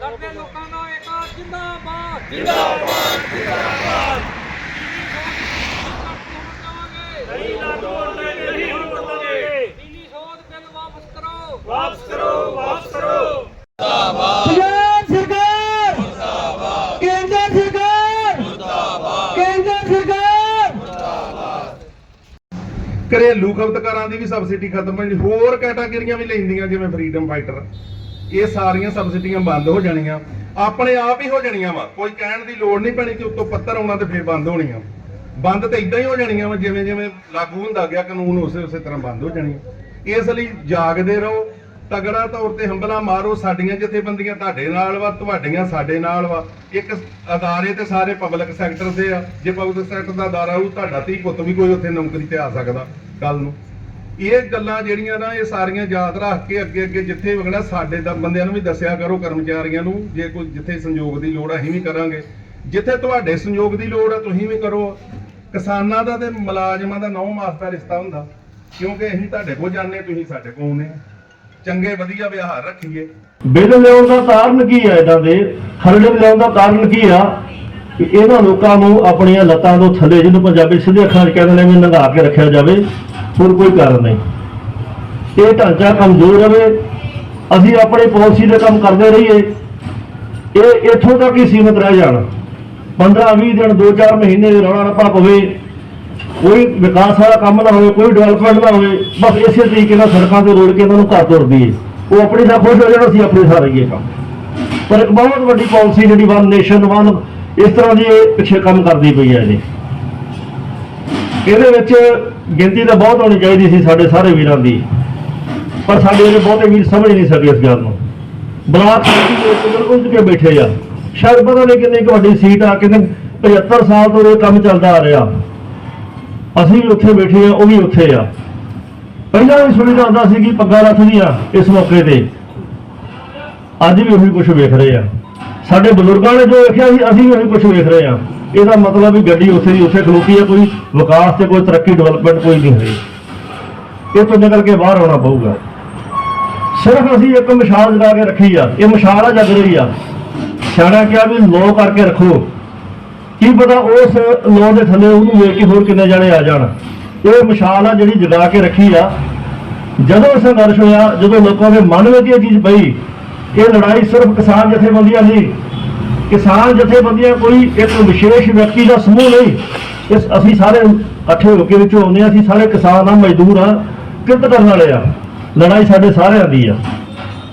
ਲੜਦੇ ਲੋਕਾਂ ਦਾ ਏਕਾ ਜਿੰਦਾਬਾਦ। ਜਿੰਦਾਬਾਦ ਜਿੰਦਾਬਾਦ। ਨਹੀਂ ਲਾਗੂ ਹੋਣਗੇ ਨਹੀਂ ਹੋਣ ਦੇਵਾਂਗੇ। ਨੀਲੀ ਸੋਧ ਬਿੱਲ ਵਾਪਸ ਕਰੋ। ਵਾਪਸ ਕਰੋ ਵਾਪਸ ਕਰੋ। ਪੰਜਾਬ ਸਰਕਾਰ। ਮੁਰਦਾਬਾਦ। ਕੇਂਦਰ ਸਰਕਾਰ। ਮੁਰਦਾਬਾਦ। ਕੇਂਦਰ ਸਰਕਾਰ। ਘਰੇਲੂ ਖਪਤਕਾਰਾਂ ਦੀ ਵੀ ਸਬਸਿਡੀ ਖਤਮ ਹੈ ਜੀ ਹੋਰ ਕੈਟਾਗਰੀਆਂ ਵੀ ਲੈਂਦੀਆਂ ਜਿਵੇਂ ਫਰੀडम ਫਾਈਟਰ ਇਹ ਸਾਰੀਆਂ ਸਬਸਿਡੀਆਂ ਬੰਦ ਹੋ ਜਾਣੀਆਂ। ਆਪਣੇ ਆਪ ਹੀ ਹੋ ਜਾਣੀਆਂ ਵਾ। ਕੋਈ ਕਹਿਣ ਦੀ ਲੋੜ ਨਹੀਂ ਪੈਣੀ ਕਿ ਉੱਤੋਂ ਪੱਤਰ ਆਉਣਾ ਤੇ ਫੇਰ ਬੰਦ ਹੋਣੀਆਂ। ਬੰਦ ਤੇ ਇਦਾਂ ਹੀ ਹੋ ਜਾਣੀਆਂ ਵਾ, ਜਿਵੇਂ ਜਿਵੇਂ ਲਾਗੂ ਹੁੰਦਾ ਗਿਆ, ਕਾਨੂੰਨ ਉਸੇ ਉਸੇ ਤਰ੍ਹਾਂ ਬੰਦ ਹੋ ਜਾਣੀਆਂ ਇਸ ਲਈ ਜਾਗਦੇ ਰਹੋ। ਤਗੜਾ ਤੌਰ ਤੇ ਹੰਬਲਾ ਮਾਰੋ। ਸਾਡੀਆਂ ਜਥੇਬੰਦੀਆਂ ਤੁਹਾਡੇ ਨਾਲ ਵਾ, ਤੁਹਾਡੀਆਂ ਸਾਡੇ ਨਾਲ ਵਾ। ਇੱਕ ਅਦਾਰੇ ਤੇ ਸਾਰੇ ਪਬਲਿਕ ਸੈਕਟਰ ਦੇ ਆ। ਜੇ ਪਬਲਿਕ ਸੈਕਟਰ ਦਾ ਅਦਾਰਾ ਹੋਊ, ਤੁਹਾਡਾ ਧੀ ਪੁੱਤ ਵੀ ਕੋਈ ਉੱਥੇ ਨੌਕਰੀ ਤੇ ਆ ਸਕਦਾ। ਕੱਲ ਨੂੰ ਇਹ ਗੱਲਾਂ ਜਿਹੜੀਆਂ ਨਾ, ਇਹ ਸਾਰੀਆਂ ਯਾਦ ਰੱਖ ਕੇ ਅੱਗੇ ਅੱਗੇ ਜਿੱਥੇ ਵਗਣਾ ਸਾਡੇ ਦਾ ਬੰਦਿਆਂ ਨੂੰ ਵੀ ਦੱਸਿਆ ਕਰੋ, ਕਰਮਚਾਰੀਆਂ ਨੂੰ, ਜੇ ਕੋਈ ਜਿੱਥੇ ਸੰਯੋਗ ਦੀ ਲੋੜ ਆ, ਅਸੀਂ ਵੀ ਕਰਾਂਗੇ। ਜਿੱਥੇ ਤੁਹਾਡੇ ਸੰਯੋਗ ਦੀ ਲੋੜ ਆ, ਤੁਸੀਂ ਵੀ ਕਰੋ। ਕਿਸਾਨਾਂ ਦਾ ਤੇ ਮੁਲਾਜ਼ਮਾਂ ਦਾ ਨੌ ਮਾਸ ਦਾ ਰਿਸ਼ਤਾ ਹੁੰਦਾ। ਕਿਉਂਕਿ ਅਸੀਂ ਤੁਹਾਡੇ ਕੋਲ ਜਾਂਦੇ ਤੁਸੀਂ ਸਾਡੇ ਕੋਲ ਆਉਂਦੇ ਚੰਗੇ, ਵਧੀਆ ਵਿਹਾਰ ਰੱਖੀਏ। ਬਿੱਲ ਲਿਆਉਣ ਦਾ ਕਾਰਨ ਕੀ ਹੈ ਇਦਾਂ ਦੇ? ਹਰਡਮ ਲਿਆਉਣ ਦਾ ਕਾਰਨ ਕੀ ਆ? ਕਿ ਇਹਨਾਂ ਲੋਕਾਂ ਨੂੰ ਆਪਣੀਆਂ ਲੱਤਾਂ ਤੋਂ ਥੱਲੇ, ਜਿਹਨੂੰ ਪੰਜਾਬੀ ਸਿੱਧੇ ਅੱਖਾਂ 'ਚ ਕਹਿੰਦੇ ਨੇ ਵੀ ਨੰਗਾ ਕੇ ਰੱਖਿਆ ਜਾਵੇ। ਹੋਰ ਕੋਈ ਕਾਰਨ ਨਹੀਂ। ਇਹ ਢਾਂਚਾ ਕਮਜ਼ੋਰ ਰਹੇ ਅਸੀਂ ਆਪਣੀ ਪਾਲਿਸੀ ਦੇ ਕੰਮ ਕਰਦੇ ਰਹੀਏ। ਇਹ ਇੱਥੋਂ ਤੱਕ ਹੀ ਸੀਮਤ ਰਹਿ ਜਾਣ। 15 20 ਦਿਨ 2-4 ਮਹੀਨੇ ਰੌਲਾ ਰੱਪਾ ਪਵੇ, ਕੋਈ ਵਿਕਾਸ ਵਾਲਾ ਕੰਮ ਨਾ ਹੋਵੇ, ਕੋਈ ਡਿਵੈਲਪਮੈਂਟ ਨਾ ਹੋਵੇ, ਬਸ ਇਸੇ ਤਰੀਕੇ ਨਾਲ ਸੜਕਾਂ ਤੇ ਰੋੜ ਕੇ ਇਹਨਾਂ ਨੂੰ ਘਰ ਤੋਰ ਦਈਏ। ਉਹ ਆਪਣੀ ਨਾਲ ਖੁਸ਼ ਹੋ ਜਾਣ, ਅਸੀਂ ਆਪਣੇ ਸਾਹ ਰਹੀਏ ਕੰਮ। ਪਰ ਇੱਕ ਬਹੁਤ ਵੱਡੀ ਪਾਲਿਸੀ ਜਿਹੜੀ ਵਨ ਨੇਸ਼ਨ ਵਨ ਇਸ ਤਰ੍ਹਾਂ ਦੀ ਇਹ ਪਿੱਛੇ ਕੰਮ ਕਰਦੀ ਪਈ ਹੈ ਜੀ। ਇਹਦੇ ਵਿੱਚ ਗਿਣਤੀ ਤਾਂ ਬਹੁਤ ਹੋਣੀ ਚਾਹੀਦੀ ਸੀ ਸਾਡੇ ਸਾਰੇ ਵੀਰਾਂ ਦੀ, ਪਰ ਸਾਡੇ ਇਹਦੇ ਬਹੁਤੇ ਵੀਰ ਸਮਝ ਨਹੀਂ ਸਕੇ ਇਸ ਗੱਲ ਨੂੰ। ਬਲਾਕ ਕਮੇਟੀ ਦੇ ਵਿੱਚ ਕੇ ਬੈਠੇ ਆ। ਸ਼ਾਇਦ ਪਤਾ ਨਹੀਂ ਕਿੰਨੀ ਤੁਹਾਡੀ ਸੀਟ ਆ, ਕਿੰਨੇ 75 ਸਾਲ ਤੋਂ ਇਹ ਕੰਮ ਚੱਲਦਾ ਆ ਰਿਹਾ। ਅਸੀਂ ਵੀ ਉੱਥੇ ਬੈਠੇ ਆ, ਉਹ ਵੀ ਉੱਥੇ ਆ। ਪਹਿਲਾਂ ਵੀ ਸੁਣੀਦਾ ਹੁੰਦਾ ਸੀ ਕਿ ਪੱਗਾਂ ਰੱਖਦੀਆਂ ਇਸ ਮੌਕੇ ਤੇ। ਅੱਜ ਵੀ ਉਹੀ ਕੁਝ ਵੇਖ ਰਹੇ ਆ। ਸਾਡੇ ਬਜ਼ੁਰਗਾਂ ਨੇ ਜੋ ਵੇਖਿਆ ਸੀ, ਅਸੀਂ ਵੀ ਉਹੀ ਕੁਝ ਵੇਖ ਰਹੇ ਆ। ਇਹਦਾ ਮਤਲਬ ਵੀ ਗੱਡੀ ਉੱਥੇ ਦੀ ਉੱਥੇ ਖਲੋਤੀ ਹੈ, ਕੋਈ ਵਿਕਾਸ ਤੇ ਕੋਈ ਤਰੱਕੀ ਡਿਵੈਲਪਮੈਂਟ ਕੋਈ ਨਹੀਂ ਹੋਈ ਇਹ ਤੋਂ ਨਿਕਲ ਕੇ ਬਾਹਰ ਆਉਣਾ ਪਊਗਾ। ਸਿਰਫ ਅਸੀਂ ਇੱਕ ਮਿਸਾਲ ਜਗਾ ਕੇ ਰੱਖੀ ਆ, ਇਹ ਮਿਸਾਲ ਆ ਜਗ ਰਹੀ ਆ? ਸਿਆਣਾ ਕਿਹਾ ਵੀ ਲੋ ਕਰਕੇ ਰੱਖੋ। ਕੀ ਪਤਾ ਉਸ ਲੋ ਦੇ ਥੱਲੇ ਉਹਨੂੰ ਵੇਖ ਕੇ ਹੋਰ ਕਿੰਨੇ ਜਾਣੇ ਆ ਜਾਣ। ਇਹ ਮਿਸਾਲ ਆ ਜਿਹੜੀ ਜਗਾ ਕੇ ਰੱਖੀ ਆ। ਜਦੋਂ ਸੰਘਰਸ਼ ਹੋਇਆ, ਜਦੋਂ ਲੋਕਾਂ ਦੇ ਮਨ ਵਿੱਚ ਇਹ ਚੀਜ਼ ਪਈ, ਇਹ ਲੜਾਈ ਸਿਰਫ ਕਿਸਾਨ ਜਥੇਬੰਦੀਆਂ ਨਹੀਂ ਕਿਸਾਨ ਜਥੇਬੰਦੀਆਂ ਕੋਈ ਇੱਕ ਵਿਸ਼ੇਸ਼ ਵਿਅਕਤੀ ਦਾ ਸਮੂਹ ਨਹੀਂ। ਇਸ ਅਸੀਂ ਸਾਰੇ ਇਕੱਠੇ ਹੋ ਕੇ ਵਿੱਚੋਂ ਆਉਂਦੇ ਹਾਂ, ਅਸੀਂ ਸਾਰੇ ਕਿਸਾਨ ਆ, ਮਜ਼ਦੂਰ ਆ, ਕਿਰਤ ਕਰਨ ਵਾਲੇ ਆ। ਲੜਾਈ ਸਾਡੇ ਸਾਰਿਆਂ ਦੀ ਆ।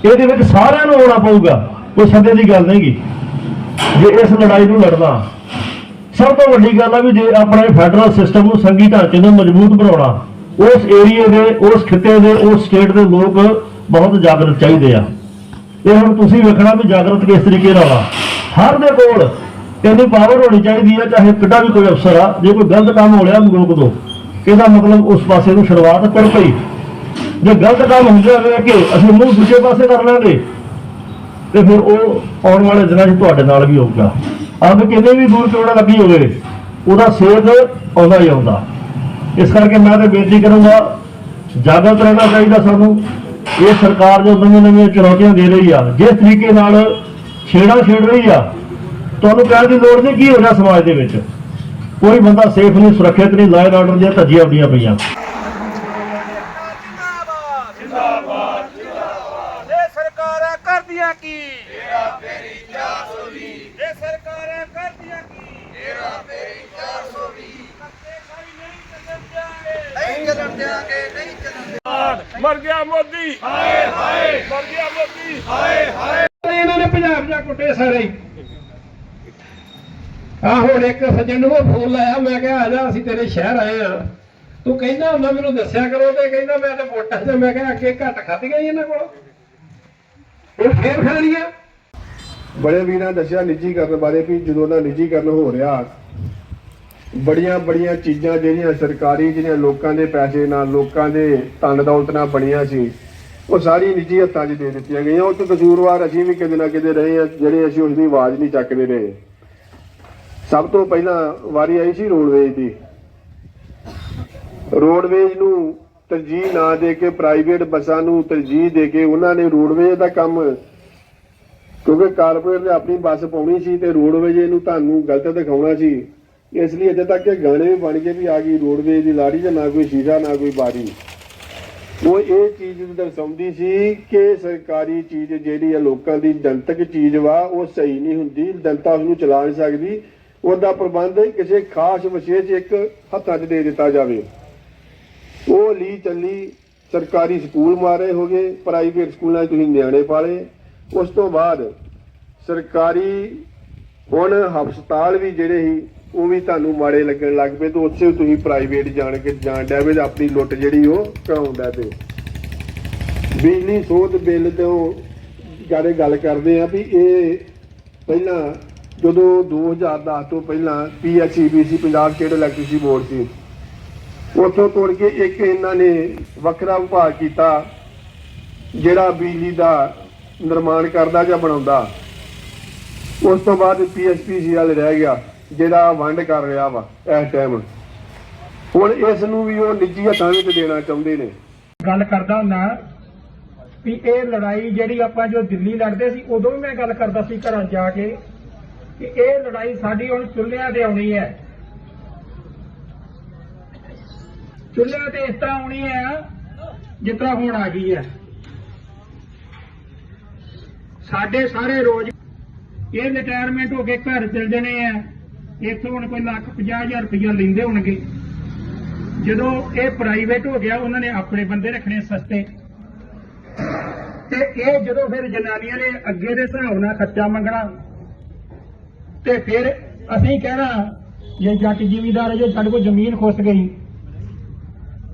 ਇਹਦੇ ਵਿੱਚ ਸਾਰਿਆਂ ਨੂੰ ਆਉਣਾ ਪਊਗਾ, ਕੋਈ ਸੱਦੇ ਦੀ ਗੱਲ ਨਹੀਂਗੀ। ਜੇ ਇਸ ਲੜਾਈ ਨੂੰ ਲੜਨਾ, ਸਭ ਤੋਂ ਵੱਡੀ ਗੱਲ ਆ ਵੀ ਜੇ ਆਪਣੇ ਫੈਡਰਲ ਸਿਸਟਮ ਨੂੰ ਸੰਘੀ ਢਾਂਚੇ ਨੂੰ ਮਜ਼ਬੂਤ ਬਣਾਉਣਾ, ਉਸ ਏਰੀਏ ਦੇ, ਉਸ ਖਿੱਤੇ ਦੇ, ਉਸ ਸਟੇਟ ਦੇ ਲੋਕ ਬਹੁਤ ਜਾਗਰਤ ਚਾਹੀਦੇ ਆ। ਇਹ ਹੁਣ ਤੁਸੀਂ ਵੇਖਣਾ ਵੀ ਜਾਗਰਤ ਕਿਸ ਤਰੀਕੇ ਨਾਲ ਆ। ਹਰ ਦੇ ਕੋਲ ਇੰਨੀ ਪਾਵਰ ਹੋਣੀ ਚਾਹੀਦੀ ਹੈ ਚਾਹੇ ਕਿੱਡਾ ਵੀ ਕੋਈ ਅਫਸਰ ਆ, ਜੇ ਕੋਈ ਗਲਤ ਕੰਮ ਹੋ ਰਿਹਾ ਉਹਨੂੰ ਰੋਕ ਦੋ ਇਹਦਾ ਮਤਲਬ ਉਸ ਪਾਸੇ ਨੂੰ ਸ਼ੁਰੂਆਤ ਕਰ ਪਈ ਜੇ ਗਲਤ ਕੰਮ ਹੁੰਦਾ ਹੋਵੇ ਕਿ ਅਸੀਂ ਮੂੰਹ ਦੂਜੇ ਪਾਸੇ ਕਰ ਲਾਂਗੇ, ਤੇ ਫਿਰ ਉਹ ਆਉਣ ਵਾਲੇ ਦਿਨਾਂ 'ਚ ਤੁਹਾਡੇ ਨਾਲ ਵੀ ਹੋਊਗਾ। ਅੱਗ ਕਿਤੇ ਵੀ ਦੂਰ ਚੋੜਾ ਲੱਗੀ ਹੋਵੇ, ਉਹਦਾ ਸੇਧ ਆਉਂਦਾ ਹੀ ਆਉਂਦਾ। ਇਸ ਕਰਕੇ ਮੈਂ ਤਾਂ ਬੇਨਤੀ ਕਰੂੰਗਾ, ਜਾਗਰਤ ਰਹਿਣਾ ਚਾਹੀਦਾ ਸਾਨੂੰ। ਇਹ ਸਰਕਾਰ ਜੋ ਨਵੀਆਂ ਨਵੀਆਂ ਚੁਣੌਤੀਆਂ ਦੇ ਰਹੀ ਆ, ਜਿਸ ਤਰੀਕੇ ਨਾਲ ਛੇੜਾ ਛੇੜ ਰਹੀ ਆ, ਤੁਹਾਨੂੰ ਕਹਿਣ ਦੀ ਲੋੜ ਨਹੀਂ ਕੀ ਹੋ ਰਿਹਾ ਸਮਾਜ ਦੇ ਵਿੱਚ। ਕੋਈ ਬੰਦਾ ਸੇਫ ਨਹੀਂ, ਸੁਰੱਖਿਅਤ ਨਹੀਂ ਲਾਇਨ ਆਰਡਰ ਦੀਆਂ ਧੱਜੀਆਂ ਉੱਡੀਆਂ ਪਈਆਂ। ਜਿੰਦਾਬਾਦ ਜਿੰਦਾਬਾਦ ਇਹ ਸਰਕਾਰਾਂ ਕਰਦੀਆਂ ਕੀ ਤੇਰਾ ਫੇਰੀ 420 ਇਹ ਸਰਕਾਰਾਂ ਕਰਦੀਆਂ ਕੀ ਤੇਰਾ ਫੇਰੀ 420 ਨਹੀਂ ਚੱਲਣ ਦਿਆਂਗੇ ਨਹੀਂ ਚੱਲਣ ਦਿਆਂਗੇ ਮਰ ਗਿਆ ਮੋਦੀ। ਹਾਏ ਹਾਏ। ਮਰ ਗਿਆ ਮੋਦੀ। ਹਾਏ ਹਾਏ। ਇਹਨਾਂ ਨੇ ਪੰਜਾਬ ਜਾ ਕੁੱਟੇ ਸਾਰੇ। ਆ ਹੁਣ ਇੱਕ ਸੱਜਣ ਨੂੰ ਫੋਨ ਲਾਇਆ ਮੈਂ ਕਿਹਾ ਆ ਜਾ ਅਸੀਂ ਤੇਰੇ ਸ਼ਹਿਰ ਆਏ ਆ ਤੂੰ ਕਹਿੰਦਾ ਹੁੰਦਾ ਮੈਨੂੰ ਦੱਸਿਆ ਕਰੋ ਤੇ ਕਹਿੰਦਾ ਮੈਂ ਤੇ ਵੋਟਾਂ 'ਚ ਮੈਂ ਕਿਹਾ ਅੱਗੇ ਘੱਟ ਖਾਧੀਆਂ ਹੀ ਇਹਨਾਂ ਕੋਲ। ਇਹ ਫੇਰ ਖਾਣੀਆਂ ਬੜੇ ਵੀਰਾਂ ਦੱਸਿਆ ਨਿੱਜੀਕਰਨ ਬਾਰੇ ਵੀ ਜਦੋਂ ਦਾ ਨਿੱਜੀਕਰਨ ਹੋ ਰਿਹਾ ਬੜੀਆਂ ਬੜੀਆਂ ਚੀਜ਼ਾਂ ਜਿਹੜੀਆਂ ਸਰਕਾਰੀ, ਜਿਹੜੀਆਂ ਲੋਕਾਂ ਦੇ ਪੈਸੇ ਨਾਲ, ਲੋਕਾਂ ਦੇ ਧਨ ਦੌਲਤ ਨਾਲ ਬਣੀਆਂ ਸੀ, ਉਹ ਸਾਰੀ ਨਿੱਜੀ ਹੱਥਾਂ 'ਚ ਦੇ ਦਿੱਤੀਆਂ ਗਈਆਂ। ਉਹ ਤੋਂ ਕਸੂਰਵਾਰ ਅਸੀਂ ਵੀ ਕਿਤੇ ਨਾ ਕਿਤੇ ਰਹੇ ਆ ਜਿਹੜੇ ਅਸੀਂ ਉਸ ਦੀ ਆਵਾਜ਼ ਨਹੀਂ ਚੱਕਦੇ ਰਹੇ। ਸਭ ਤੋਂ ਪਹਿਲਾਂ ਵਾਰੀ ਆਈ ਸੀ ਰੋਡਵੇਜ ਦੀ। ਰੋਡਵੇਜ ਨੂੰ ਤਰਜੀਹ ਨਾ ਦੇ ਕੇ, ਪ੍ਰਾਈਵੇਟ ਬੱਸਾਂ ਨੂੰ ਤਰਜੀਹ ਦੇ ਕੇ ਉਹਨਾਂ ਨੇ ਰੋਡਵੇਜ ਦਾ ਕੰਮ, ਕਿਉਂਕਿ ਕਾਰਪੋਰੇਟ ਨੇ ਆਪਣੀ ਬੱਸ ਪਾਉਣੀ ਸੀ ਤੇ ਰੋਡਵੇਜ ਨੂੰ ਤੁਹਾਨੂੰ ਗਲਤ ਦਿਖਾਉਣਾ ਸੀ। ਇਸ ਲਈ ਅਜੇ ਤੱਕ ਇਹ ਗਾਣੇ ਵੀ ਬਣ ਗਏ ਵੀ ਆ ਗਈ ਰੋਡਵੇਜ ਦੀ ਲਾੜੀ ਤੇ ਨਾ ਕੋਈ ਸ਼ੀਸ਼ਾ, ਨਾ ਕੋਈ ਬਾਰੀ। ਉਹ ਇਹ ਚੀਜ਼ ਦਰਸਾਉਂਦੀ ਸੀ ਕਿ ਸਰਕਾਰੀ ਚੀਜ਼ ਜਿਹੜੀ ਆ ਲੋਕਾਂ ਦੀ ਜਨਤਕ ਚੀਜ਼ ਵਾ, ਉਹ ਸਹੀ ਨਹੀਂ ਹੁੰਦੀ, ਜਨਤਾ ਉਸ ਨੂੰ ਚਲਾ ਨਹੀਂ ਸਕਦੀ। ਉਹਦਾ ਪ੍ਰਬੰਧ ਕਿਸੇ ਖਾਸ ਵਿਸ਼ੇਸ਼ ਇੱਕ ਹੱਥਾਂ 'ਚ ਦੇ ਦਿੱਤਾ ਜਾਵੇ। ਉਹ ਲਈ ਚੱਲੀ ਸਰਕਾਰੀ ਸਕੂਲ ਮਾਰੇ ਹੋਗੇ ਪ੍ਰਾਈਵੇਟ ਸਕੂਲਾਂ 'ਚ ਤੁਸੀਂ ਨਿਆਣੇ ਪਾਲੇ। ਉਸ ਤੋਂ ਬਾਅਦ ਸਰਕਾਰੀ ਹੁਣ ਹਸਪਤਾਲ ਵੀ ਜਿਹੜੇ ਸੀ ਉਹ ਵੀ ਤੁਹਾਨੂੰ ਮਾੜੇ ਲੱਗਣ ਲੱਗ ਪਏ ਤੇ ਉੱਥੇ ਤੁਸੀਂ ਪ੍ਰਾਈਵੇਟ ਜਾਣ ਕੇ ਜਾਣ ਡਿਆ ਵੇ ਤੇ ਆਪਣੀ ਲੁੱਟ ਜਿਹੜੀ ਉਹ ਕਰਾਉਂਦਾ ਤੇ ਬਿਜਲੀ, ਸੋਧ, ਬਿੱਲ ਤੋਂ ਜਿਹੜੇ ਗੱਲ ਕਰਦੇ ਆ ਵੀ ਇਹ ਪਹਿਲਾਂ ਜਦੋਂ 2010 ਤੋਂ ਪਹਿਲਾਂ PHEBC Punjab state electricity board ਸੀ, ਉੱਥੋਂ ਤੋੜ ਕੇ ਇੱਕ ਇਹਨਾਂ ਨੇ ਵੱਖਰਾ ਵਿਭਾਗ ਕੀਤਾ, ਜਿਹੜਾ ਬਿਜਲੀ ਦਾ ਨਿਰਮਾਣ ਕਰਦਾ ਜਾਂ ਬਣਾਉਂਦਾ। ਉਸ ਤੋਂ ਬਾਅਦ ਪੀਐਸਪੀਸੀ ਵਾਲੇ ਰਹਿ ਗਿਆ। ਜਿਹੜਾ ਵੰਡ ਕਰ ਰਿਹਾ ਵਾ ਇਸ ਟਾਈਮ ਹੁਣ ਇਸ ਨੂੰ ਵੀ ਉਹ ਨਿੱਜੀ ਹੱਥਾਂ ਵਿੱਚ ਦੇਣਾ ਚਾਹੁੰਦੇ ਨੇ। ਗੱਲ ਕਰਦਾ ਹੁੰਦਾ ਵੀ ਇਹ ਲੜਾਈ ਜਿਹੜੀ ਆਪਾਂ ਜੋ ਦਿੱਲੀ ਲੜਦੇ ਸੀ, ਉਦੋਂ ਵੀ ਮੈਂ ਗੱਲ ਕਰਦਾ ਸੀ ਘਰਾਂ ਜਾ ਕੇ ਕਿ ਇਹ ਲੜਾਈ ਸਾਡੀ ਹੁਣ ਚੁੱਲ੍ਹਿਆਂ ਤੇ ਆਉਣੀ ਹੈ। ਚੁੱਲ੍ਹਿਆਂ ਤੇ ਇਸ ਤਰ੍ਹਾਂ ਆਉਣੀ ਹੈ ਜਿਸ ਤਰ੍ਹਾਂ ਹੁਣ ਆ ਗਈ ਹੈ। ਸਾਡੇ ਸਾਰੇ ਰੋਜ਼ ਇਹ ਰਿਟਾਇਰਮੈਂਟ ਹੋ ਕੇ ਘਰ ਚਲ ਜਣੇ ਆ। ਇੱਥੋਂ ਹੁਣ ਕੋਈ ਲੱਖ 50000 ਰੁਪਇਆ ਲੈਂਦੇ ਹੋਣਗੇ। ਜਦੋਂ ਇਹ ਪ੍ਰਾਈਵੇਟ ਹੋ ਗਿਆ, ਉਹਨਾਂ ਨੇ ਆਪਣੇ ਬੰਦੇ ਰੱਖਣੇ ਸਸਤੇ। ਤੇ ਇਹ ਜਦੋਂ ਫਿਰ ਜਨਾਨੀਆਂ ਨੇ ਅੱਗੇ ਦੇ ਹਿਸਾਬ ਨਾਲ ਖਰਚਾ ਮੰਗਣਾ, ਤੇ ਫਿਰ ਅਸੀਂ ਕਹਿਣਾ, ਜੇ ਜੱਟ ਜ਼ਿਮੀਦਾਰ ਹੈ ਜੇ ਸਾਡੇ ਕੋਲ ਜ਼ਮੀਨ ਖੁੱਸ ਗਈ।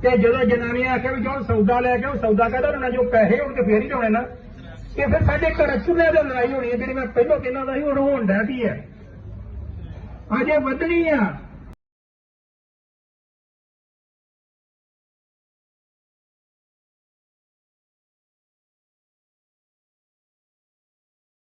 ਤੇ ਜਦੋਂ ਜਨਾਨੀਆਂ ਆਖਿਆ ਵੀ ਜੋ ਸੌਦਾ ਲੈ ਕੇ ਉਹ ਸੌਦਾ ਕਹਦਾ ਉਹਨਾਂ ਜੋ ਪੈਸੇ ਹੋਣਗੇ ਫੇਰ ਹੀ ਹੋਣੇ ਨਾ। ਤੇ ਫਿਰ ਸਾਡੇ ਘਰ ਚੁੱਲ੍ਹੇ ਤੇ ਲੜਾਈ ਹੋਣੀ ਹੈ, ਜਿਹੜੀ ਮੈਂ ਪਹਿਲਾਂ ਕਹਿੰਦਾ ਸੀ, ਉਹ ਹੋਣ ਡੈ ਪਈ ਹੈ। ਅਜੇ ਵਧਣੀ ਆ